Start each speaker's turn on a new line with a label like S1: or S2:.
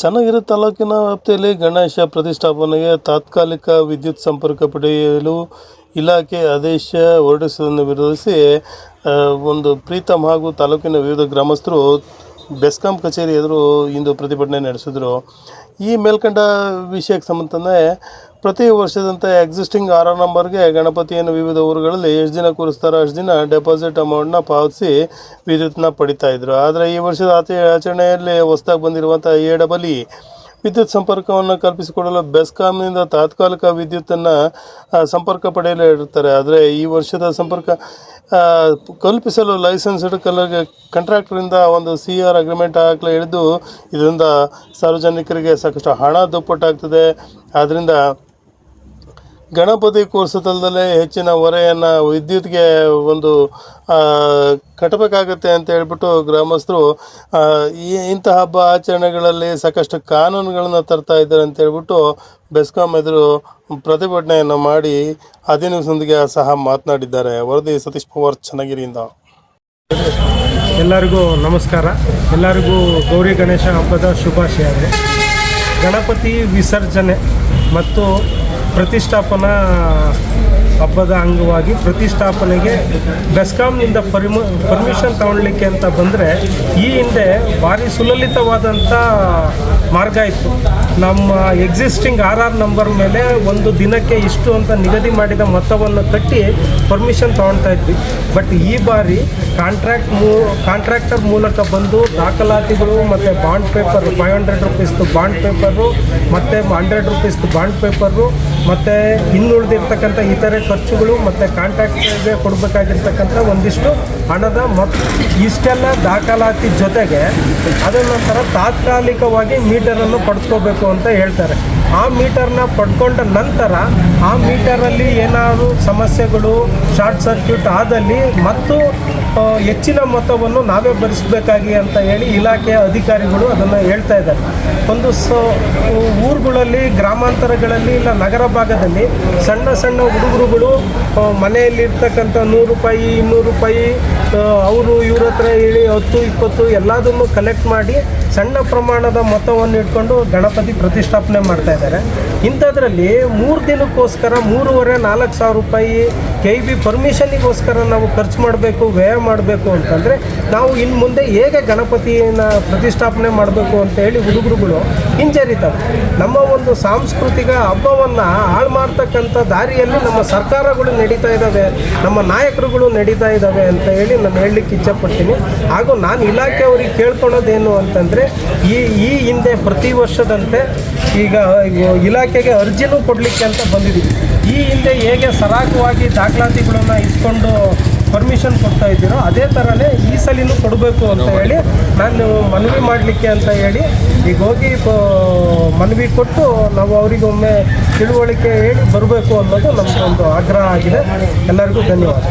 S1: ಚನ್ನಗಿರಿ ತಾಲೂಕಿನ ವ್ಯಾಪ್ತಿಯಲ್ಲಿ ಗಣೇಶ ಪ್ರತಿಷ್ಠಾಪನೆಗೆ ತಾತ್ಕಾಲಿಕ ವಿದ್ಯುತ್ ಸಂಪರ್ಕ ಪಡೆಯಲು ಇಲಾಖೆ ಆದೇಶ ಹೊರಡಿಸುವುದನ್ನು ವಿರೋಧಿಸಿ ಒಂದು ಪ್ರೀತಮ್ ಹಾಗೂ ತಾಲೂಕಿನ ವಿವಿಧ ಗ್ರಾಮಸ್ಥರು ಬೆಸ್ಕಾಂ ಕಚೇರಿ ಎದುರು ಇಂದು ಪ್ರತಿಭಟನೆ ನಡೆಸಿದರು. ಈ ಮೇಲ್ಕಂಡ ವಿಷಯಕ್ಕೆ ಸಂಬಂಧನೆ ಪ್ರತಿ ವರ್ಷದಂತೆ ಎಕ್ಸಿಸ್ಟಿಂಗ್ ಆರ್ ಆರ್ ನಂಬರ್ಗೆ ಗಣಪತಿಯನ್ನು ವಿವಿಧ ಊರುಗಳಲ್ಲಿ ಎಷ್ಟು ದಿನ ಕೂರಿಸ್ತಾರೋ ಅಷ್ಟು ದಿನ ಡೆಪಾಸಿಟ್ ಅಮೌಂಟ್ನ ಪಾವತಿಸಿ ವಿದ್ಯುತ್ನ ಪಡಿತಾ ಇದ್ರು. ಆದರೆ ಈ ವರ್ಷದ ಆಚೆ ಆಚರಣೆಯಲ್ಲಿ ಹೊಸದಾಗಿ ಬಂದಿರುವಂಥ ಎ ಡಬಲ್ ಇ ವಿದ್ಯುತ್ ಸಂಪರ್ಕವನ್ನು ಕಲ್ಪಿಸಿಕೊಡಲು ಬೆಸ್ಕಾಂನಿಂದ ತಾತ್ಕಾಲಿಕ ವಿದ್ಯುತ್ತನ್ನು ಸಂಪರ್ಕ ಪಡೆಯಲು ಇರ್ತಾರೆ ಆದರೆ ಈ ವರ್ಷದ ಸಂಪರ್ಕ ಕಲ್ಪಿಸಲು ಲೈಸೆನ್ಸ್ಡ್ ಕಲ ಕಂಟ್ರಾಕ್ಟರಿಂದ ಒಂದು ಸಿ ಆರ್ ಅಗ್ರಿಮೆಂಟ್ ಆಗಲೇ ಹಿಡಿದು ಇದರಿಂದ ಸಾರ್ವಜನಿಕರಿಗೆ ಸಾಕಷ್ಟು ಹಣ ದುಪ್ಪಟ್ಟಾಗ್ತದೆ. ಆದ್ದರಿಂದ ಗಣಪತಿ ಕೂರಿಸೋದಲ್ಲದೆ ಹೆಚ್ಚಿನ ಹೊರೆಯನ್ನು ವಿದ್ಯುತ್ಗೆ ಒಂದು ಕಟ್ಟಬೇಕಾಗತ್ತೆ ಅಂತ ಹೇಳ್ಬಿಟ್ಟು ಗ್ರಾಮಸ್ಥರು ಈ ಇಂಥ ಹಬ್ಬ ಆಚರಣೆಗಳಲ್ಲಿ ಸಾಕಷ್ಟು ಕಾನೂನುಗಳನ್ನು ತರ್ತಾ ಇದ್ದಾರೆ ಅಂತ ಹೇಳ್ಬಿಟ್ಟು ಬೆಸ್ಕಾಂ ಎದುರು ಪ್ರತಿಭಟನೆಯನ್ನು ಮಾಡಿ ಅಧಿನಿಸೊಂದಿಗೆ ಸಹ ಮಾತನಾಡಿದ್ದಾರೆ. ವರದಿ ಸತೀಶ್ ಪವಾರ್ ಚನ್ನಗಿರಿಯಿಂದ.
S2: ಎಲ್ಲರಿಗೂ ನಮಸ್ಕಾರ. ಎಲ್ಲರಿಗೂ ಗೌರಿ ಗಣೇಶ ಹಬ್ಬದ ಶುಭಾಶಯ. ಗಣಪತಿ ವಿಸರ್ಜನೆ ಮತ್ತು ಪ್ರತಿಷ್ಠಾಪನಾ ಹಬ್ಬದ ಅಂಗವಾಗಿ ಪ್ರತಿಷ್ಠಾಪನೆಗೆ ಬೆಸ್ಕಾಮ್ನಿಂದ ಪರಿಮ ಪರ್ಮಿಷನ್ ತಗೊಳ್ಲಿಕ್ಕೆ ಅಂತ ಬಂದರೆ ಈ ಹಿಂದೆ ಭಾರಿ ಸುಲಲಿತವಾದಂಥ ಮಾರ್ಗ ಇತ್ತು. ನಮ್ಮ ಎಕ್ಸಿಸ್ಟಿಂಗ್ ಆರ್ ಆರ್ ನಂಬರ್ ಮೇಲೆ ಒಂದು ದಿನಕ್ಕೆ ಇಷ್ಟು ಅಂತ ನಿಗದಿ ಮಾಡಿದ ಮೊತ್ತವನ್ನು ಕಟ್ಟಿ ಪರ್ಮಿಷನ್ ತೊಗೊಳ್ತಾ ಇದ್ವಿ. ಬಟ್ ಈ ಬಾರಿ ಕಾಂಟ್ರಾಕ್ಟ್ ಮೂ ಕಾಂಟ್ರಾಕ್ಟರ್ ಮೂಲಕ ಬಂದು ದಾಖಲಾತಿಗಳು ಮತ್ತು ಬಾಂಡ್ ಪೇಪರ್ ಫೈವ್ ಹಂಡ್ರೆಡ್ ರುಪೀಸ್ದು ಬಾಂಡ್ ಪೇಪರು ಮತ್ತು ಹಂಡ್ರೆಡ್ ರುಪೀಸ್ದು ಬಾಂಡ್ ಪೇಪರು ಮತ್ತು ಇನ್ನುಳಿದಿರ್ತಕ್ಕಂಥ ಇತರೆ ಖರ್ಚುಗಳು ಮತ್ತು ಕಾಂಟ್ರಾಕ್ಟರ್ಗೆ ಕೊಡಬೇಕಾಗಿರ್ತಕ್ಕಂಥ ಒಂದಿಷ್ಟು ಹಣದ ಮತ್ತು ಇಷ್ಟೆಲ್ಲ ದಾಖಲಾತಿ ಜೊತೆಗೆ ಅದರ ನಂತರ ತಾತ್ಕಾಲಿಕವಾಗಿ ಮೀಟರನ್ನು ಪಡ್ಕೋಬೇಕು ಅಂತ ಹೇಳ್ತಾರೆ. ಆ ಮೀಟರ್ನ ಪಡ್ಕೊಂಡ ನಂತರ ಆ ಮೀಟರಲ್ಲಿ ಏನಾದರೂ ಸಮಸ್ಯೆಗಳು, ಶಾರ್ಟ್ ಸರ್ಕ್ಯೂಟ್ ಆದಲ್ಲಿ ಮತ್ತು ಹೆಚ್ಚಿನ ಮೊತ್ತವನ್ನು ನಾವೇ ಭರಿಸಬೇಕಾಗಿ ಅಂತ ಹೇಳಿ ಇಲಾಖೆಯ ಅಧಿಕಾರಿಗಳು ಅದನ್ನು ಹೇಳ್ತಾ ಇದ್ದಾರೆ. ಒಂದು ಸ ಊರುಗಳಲ್ಲಿ, ಗ್ರಾಮಾಂತರಗಳಲ್ಲಿ ಇಲ್ಲ ನಗರ ಭಾಗದಲ್ಲಿ ಸಣ್ಣ ಸಣ್ಣ ಹುಡುಗರುಗಳು ಮನೆಯಲ್ಲಿರ್ತಕ್ಕಂಥ ನೂರು ರೂಪಾಯಿ, ಇನ್ನೂರು ರೂಪಾಯಿ ಅವರು ಇವ್ರ ಹತ್ರ ಹೇಳಿ ಹತ್ತು, ಇಪ್ಪತ್ತು ಎಲ್ಲದನ್ನು ಕಲೆಕ್ಟ್ ಮಾಡಿ ಸಣ್ಣ ಪ್ರಮಾಣದ ಮೊತ್ತವನ್ನು ಇಟ್ಕೊಂಡು ಗಣಪತಿ ಪ್ರತಿಷ್ಠಾಪನೆ ಮಾಡ್ತಾ ಇದ್ದಾರೆ. ಇಂಥದ್ರಲ್ಲಿ ಮೂರು ದಿನಕ್ಕೋಸ್ಕರ ಮೂರುವರೆ ನಾಲ್ಕು ಸಾವಿರ ರೂಪಾಯಿ ಕೆ ಬಿ ಪರ್ಮಿಷನಿಗೋಸ್ಕರ ನಾವು ಖರ್ಚು ಮಾಡಬೇಕು, ವ್ಯಯ ಮಾಡಬೇಕು ಅಂತಂದರೆ ನಾವು ಇನ್ನು ಮುಂದೆ ಹೇಗೆ ಗಣಪತಿಯನ್ನು ಪ್ರತಿಷ್ಠಾಪನೆ ಮಾಡಬೇಕು ಅಂತ ಹೇಳಿ ಹುಡುಗರುಗಳು ಹಿಂಜರಿತವೆ ನಮ್ಮ ಒಂದು ಸಾಂಸ್ಕೃತಿಕ ಹಬ್ಬವನ್ನು ಹಾಳು ಮಾಡ್ತಕ್ಕಂಥ ದಾರಿಯಲ್ಲಿ ನಮ್ಮ ಸರ್ಕಾರಗಳು ನಡೀತಾ ಇದ್ದಾವೆ, ನಮ್ಮ ನಾಯಕರುಗಳು ನಡೀತಾ ಇದ್ದಾವೆ ಅಂತ ಹೇಳಿ ನಾನು ಹೇಳಲಿಕ್ಕೆ ಇಚ್ಛಪಡ್ತೀನಿ. ಹಾಗೂ ನಾನು ಇಲಾಖೆಯವರಿಗೆ ಕೇಳ್ಕೊಳ್ಳೋದೇನು ಅಂತಂದರೆ ಈ ಈ ಹಿಂದೆ ಪ್ರತಿ ವರ್ಷದಂತೆ ಈಗ ಇಲಾಖೆಗೆ ಅರ್ಜಿನೂ ಕೊಡಲಿಕ್ಕೆ ಅಂತ ಬಂದಿದ್ದೀವಿ. ಈ ಹಿಂದೆ ಹೇಗೆ ಸರಾಗವಾಗಿ ದಾಖಲಾತಿಗಳನ್ನು ಇಸ್ಕೊಂಡು ಪರ್ಮಿಷನ್ ಕೊಡ್ತಾ ಇದ್ದೀರೋ ಅದೇ ಥರನೇ ಈ ಸಲಿನೂ ಕೊಡಬೇಕು ಅಂತ ಹೇಳಿ ನಾನು ಮನವಿ ಮಾಡಲಿಕ್ಕೆ ಅಂತ ಹೇಳಿ ಈಗ ಹೋಗಿ ಮನವಿ ಕೊಟ್ಟು ನಾವು ಅವರಿಗೆ ಒಮ್ಮೆ ತಿಳುವಳಿಕೆ ಹೇಳಿ ಬರಬೇಕು ಅನ್ನೋದು ನಮ್ಮದೊಂದು ಆಗ್ರಹ ಆಗಿದೆ. ಎಲ್ಲರಿಗೂ ಧನ್ಯವಾದ.